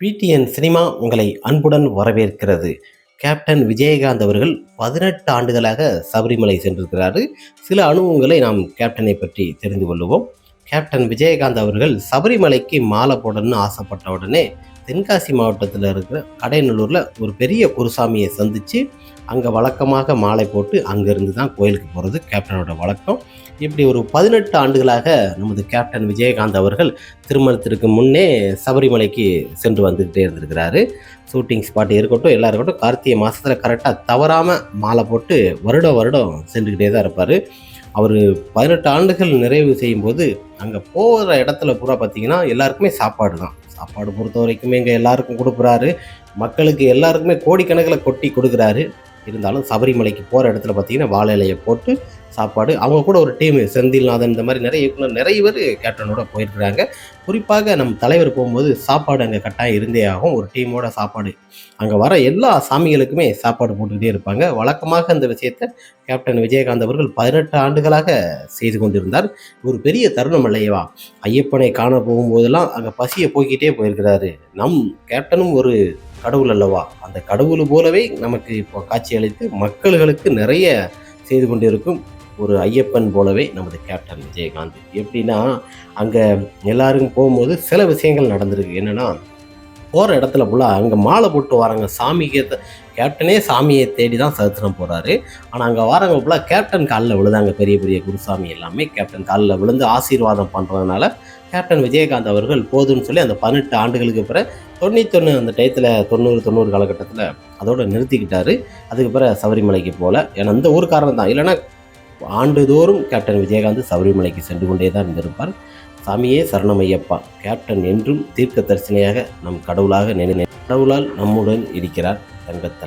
PTN cinema உங்களை அன்புடன் வரவேற்கிறது. கேப்டன் விஜயகாந்த் அவர்கள் பதினெட்டு ஆண்டுகளாக சபரிமலை சென்றிருக்கிறாரு. சில அனுபவங்களை நாம் கேப்டனை பற்றி தெரிந்து கொள்வோம் கேப்டன் விஜயகாந்த் அவர்கள் சபரிமலைக்கு மாலை போடணும்னு ஆசைப்பட்ட உடனே தென்காசி மாவட்டத்தில் இருக்கிற கடையநல்லூரில் ஒரு பெரிய குருசாமியை சந்தித்து அங்கே வழக்கமாக மாலை போட்டு அங்கேருந்து தான் கோயிலுக்கு போகிறது கேப்டனோட வழக்கம். இப்படி ஒரு பதினெட்டு ஆண்டுகளாக நமது கேப்டன் விஜயகாந்த் அவர்கள் திருமணத்திற்கு முன்னே சபரிமலைக்கு சென்று வந்துக்கிட்டே இருந்திருக்கிறாரு. ஷூட்டிங் ஸ்பாட் இருக்கட்டும் எல்லாம் இருக்கட்டும் கார்த்திகை மாதத்தில் கரெக்டாக தவறாமல் மாலை போட்டு வருடம் வருடம் சென்றுக்கிட்டே தான் இருப்பார். அவர் பதினெட்டு ஆண்டுகள் நிறைவு செய்யும்போது அங்கே போகிற இடத்துல பூரா பார்த்தீங்கன்னா எல்லாருக்குமே சாப்பாடு தான். சாப்பாடு பொறுத்த வரைக்கும் இங்கே எல்லாருக்கும் கொடுக்குறாரு. மக்களுக்கு எல்லாருக்குமே கோடிக்கணக்கில் கொட்டி கொடுக்குறாரு. இருந்தாலும் சபரிமலைக்கு போகிற இடத்துல பார்த்தீங்கன்னா வாழை இலையை போட்டு சாப்பாடு. அவங்க கூட ஒரு டீம் செந்தில்நாதன் இந்த மாதிரி நிறைய இயக்குனர் நிறைய பேர் கேப்டனோட போயிருக்கிறாங்க. குறிப்பாக நம்ம தலைவர் போகும்போது சாப்பாடு அங்கே கட்டாயம் இருந்தே ஆகும். ஒரு டீமோட சாப்பாடு அங்கே வர எல்லா சாமிகளுக்குமே சாப்பாடு போட்டுக்கிட்டே இருப்பாங்க. வழக்கமாக அந்த விஷயத்தை கேப்டன் விஜயகாந்த் அவர்கள் பதினெட்டு ஆண்டுகளாக செய்து கொண்டிருந்தார். ஒரு பெரிய தருணம் அல்லையவா? ஐயப்பனை காண போகும்போதெல்லாம் அங்கே பசியை போய்கிட்டே போயிருக்கிறாரு. நம் கேப்டனும் ஒரு கடவுள் அல்லவா? அந்த கடவுள் போலவே நமக்கு இப்போ காட்சி அளித்து மக்களுக்கு நிறைய செய்து கொண்டிருக்கும் ஒரு ஐயப்பன் போலவே நமது கேப்டன் விஜயகாந்த். எப்படின்னா அங்கே எல்லாரும் போகும்போது சில விஷயங்கள் நடந்திருக்கு. என்னென்னா போகிற இடத்துல ஃபுல்லாக அங்கே மாலை போட்டு வராங்க சாமிக்கு கேப்டனே சாமியை தேடி தான் சரித்திரம் போகிறாரு ஆனால் அங்கே வரவங்க ஃபுல்லாக கேப்டன் காலில் விழுதாங்க பெரிய பெரிய குருசாமி எல்லாமே கேப்டன் காலில் விழுந்து ஆசீர்வாதம் பண்ணுறதுனால கேப்டன் விஜயகாந்த் அவர்கள் போதும்னு சொல்லி அந்த பன்னெட்டு ஆண்டுகளுக்கு பிறகு தொண்ணூத்தொன்று அந்த டயத்தில் தொண்ணூறு தொண்ணூறு காலகட்டத்தில் அதோடு நிறுத்திக்கிட்டாரு. அதுக்கு பிறகு சபரிமலைக்கு போகல ஏன்னா அந்த ஊர் காரணம் தான் இல்லைன்னா ஆண்டுதோறும் கேப்டன் விஜயகாந்த் சபரிமலைக்கு சென்று கொண்டே தான் இருந்திருப்பார். சாமியே சரணமையப்பா. கேப்டன் என்றும் தீர்க்க தரிசனையாக நம் கடவுளாக நினை கடவுளால் நம்முடன் இருக்கிறார் தங்கத்தலை.